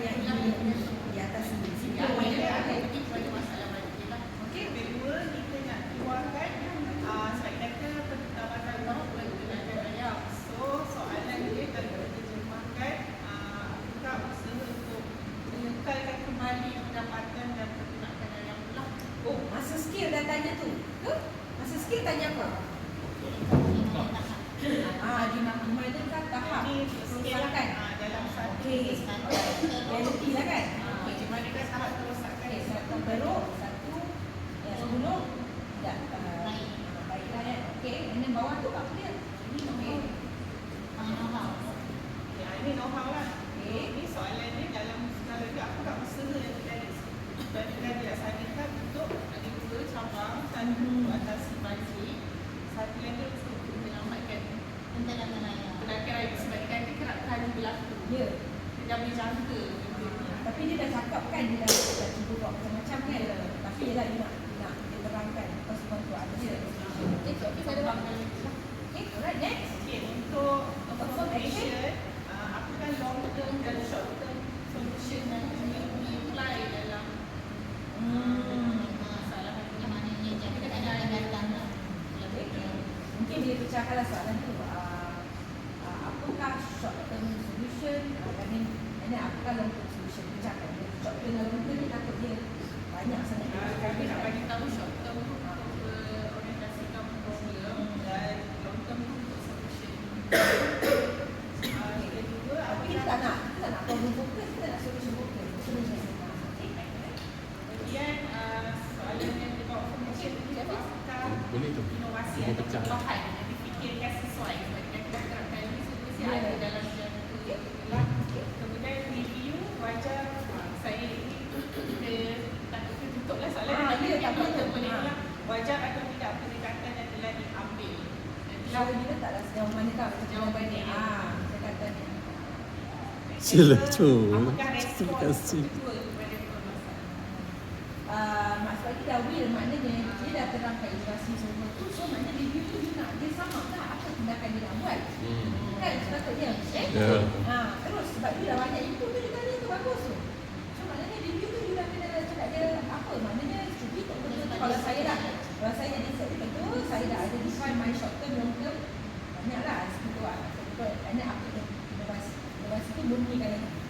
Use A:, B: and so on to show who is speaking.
A: yang ini di atas ini. Simple ya. Lah.
B: Okey, kedua kita
A: nak keluarkan
B: ah, uh, spektakel
A: pertapatan laut boleh digunakan
B: banyak. So, soalan dia kalau kita
A: jemahkan, uh, ah, buka usaha untuk menyekalkan kembali
C: pendapatan
A: dan pergunakan ayam pula. Oh, masa skill dah tanya tu. Huh?
B: Masa skill tanya apa? Know-how lah.
A: Okey.
B: Ini soalan ni dalam juga aku tak usaha yang dari dari dari dilaksanakan untuk ada dua cabang satu untuk atasi banjir satu dia untuk menyelamatkan penangkan air sebabkan dia kerap kali berlaku
A: Ya.
B: dia dah boleh jangka ni.
A: Tapi dia dah cakap kan dia dah, dah cuba buat macam-macam kan. Tapi dia dah dia nak dia nak dia terangkan pasukan tu ada. Okey, okey, saya ada Okey, alright, next.
B: Okey, untuk
A: Affirmation. Banyak sangat
B: uh, kami nak bagi tahu short term tu untuk berorientasikan problem dan long term tu untuk solution. Uh, yang kedua, apa
A: Tapi kita
B: yang
A: tak nak Kita tak nak problem focus Kita nak solution focus Solution focus Okay, baik, baik.
B: Kemudian uh, soalan yang kita affirmation tu apakah
D: Boleh tu.
B: Inovasi
D: Dia
B: atau
D: pecah.
B: perubahan yang difikirkan sesuai. Sebab kita kerap kali solusi ada dalam bidang itu ialah kemudian review wajar. Saya ini kita takut kita tutup soalan
A: Ah,
B: tapi
A: ya,
B: yang
A: takut.
B: kita boleh ulang wajar atau tidak pendekatan yang telah diambil?
A: Kalau
B: Nantilah
A: kita tak sejauh mana tau.
B: Jawapan dia.
A: Ah, Saya kata ni
D: Sila tu.
B: Apakah respon
A: lagi dah will maknanya dia dah terangkan inovasi semua tu so maknanya review tu dia nak dia sama tak apa tindakan dia nak buat.
D: Hmm.
A: kan? Sepatutnya. Eh?
D: Ya.
A: ha, terus sebab dia dah banyak input tu dia tanya tu bagus tu. So maknanya review tu dia dah kena cakap dia apa? Maknanya cubi tak betul kalau saya dah kalau saya jadi set betul. Saya dah ada define my short term long term. Segitu lah betul and then apa tu inovasi inovasi tu murni kan